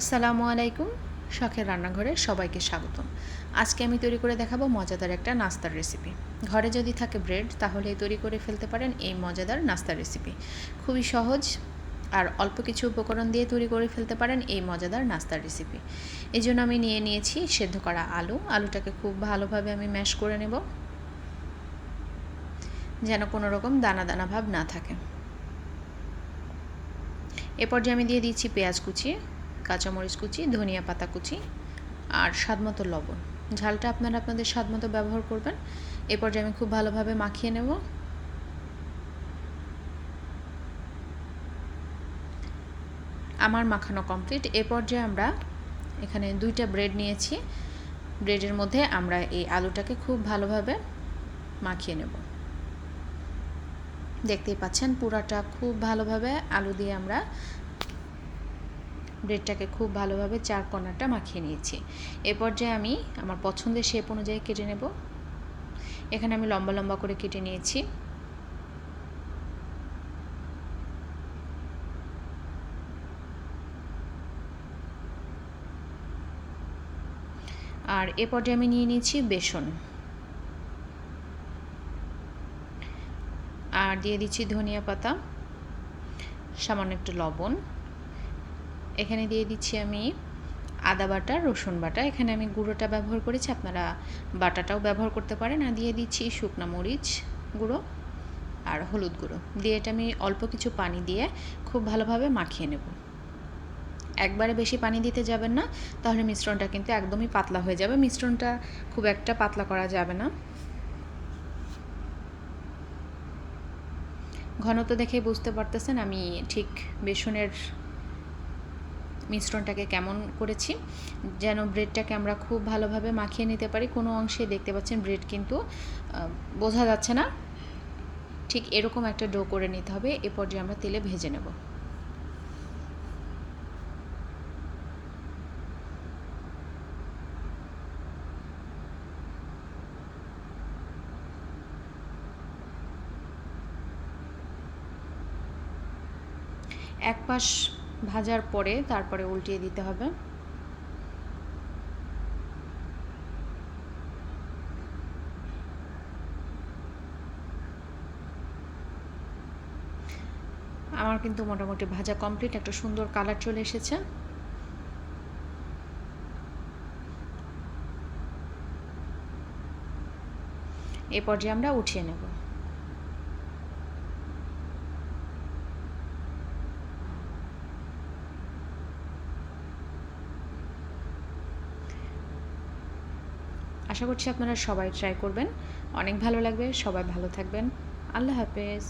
আসসালামু আলাইকুম, শখের রান্নাঘরে সবাইকে স্বাগতম। আজকে আমি তৈরি করে দেখাবো মজাদার একটা নাস্তার রেসিপি। ঘরে যদি থাকে ব্রেড, তাহলে তৈরি করে ফেলতে পারেন এই মজাদার নাস্তার রেসিপি। খুবই সহজ আর অল্প কিছু উপকরণ দিয়ে তৈরি করে ফেলতে পারেন এই মজাদার নাস্তার রেসিপি। এই জন্য আমি নিয়ে নিয়েছি সেদ্ধ করা আলু। আলুটাকে খুব ভালোভাবে আমি ম্যাশ করে নেব। যেন কোনো রকম দানা দানা ভাব না থাকে। এরপর যে আমি দিয়ে দিচ্ছি পেঁয়াজ কুচি। কাঁচামরিচ কুচি, ধনিয়া পাতা কুচি আর স্বাদমতো লবণ। ঝালটা আপনারা আপনাদের স্বাদমতো ব্যবহার করবেন। এ পর্যায়ে আমি খুব ভালোভাবে মাখিয়ে নেব। আমার মাখানো কমপ্লিট। এ পর্যায়ে আমরা এখানে দুইটা ব্রেড নিয়েছি। ব্রেডের মধ্যে আমরা এই আলুটাকে খুব ভালোভাবে মাখিয়ে নেব। দেখতেই পাচ্ছেন পুরাটা খুব ভালোভাবে আলু দিয়ে আমরা ব্রেডটাকে খুব ভালোভাবে চার কর্নারটা মাখিয়ে নিয়েছি। এ পর্যায়ে আমি আমার পছন্দের শেপ অনুযায়ী কেটে নেব। এখানে আমি লম্বা লম্বা করে কেটে নিয়েছি। আর এ পর্যায়ে আমি নিয়ে নিয়েছি বেসন। আর দিয়ে দিচ্ছি ধনিয়া পাতা, সামান্য একটু লবণ। এখানে দিয়ে দিচ্ছি আমি আদা বাটা, রসুন বাটা। এখানে আমি গুঁড়োটা ব্যবহার করেছি, আপনারা বাটাটাও ব্যবহার করতে পারেন। আর দিয়ে দিচ্ছি শুকনা মরিচ গুঁড়ো আর হলুদ গুঁড়ো। দিয়ে এটা আমি অল্প কিছু পানি দিয়ে খুব ভালোভাবে মাখিয়ে নেব। একবারে বেশি পানি দিতে যাবেন না, তাহলে মিশ্রণটা কিন্তু একদমই পাতলা হয়ে যাবে। মিশ্রণটা খুব একটা পাতলা করা যাবে না। ঘনত্ব দেখে বুঝতে পারতেছেন আমি ঠিক বেসনের মিশ্রণটাকে কেমন করেছি, যেন ব্রেডটাকে আমরা খুব ভালোভাবে মাখিয়ে নিতে পারি। কোনো অংশে দেখতে পাচ্ছেন ব্রেড কিন্তু বোঝা যাচ্ছে না। ঠিক এরকম একটা ডো করে নিতে হবে। এ পর্যায়ে আমরা তেলে ভেজে নেব। এক পাশ ভাজার পরে তারপরে উল্টিয়ে দিতে হবে। আমার কিন্তু মোটামুটি ভাজা কমপ্লিট, একটা সুন্দর কালার চলে এসেছে। এ পর্যায়ে আমরা উঠিয়ে নেব। আশা করছি আপনারা সবাই ট্রাই করবেন। অনেক ভালো লাগবে সবাই ভালো থাকবেন। আল্লাহ হাফেজ।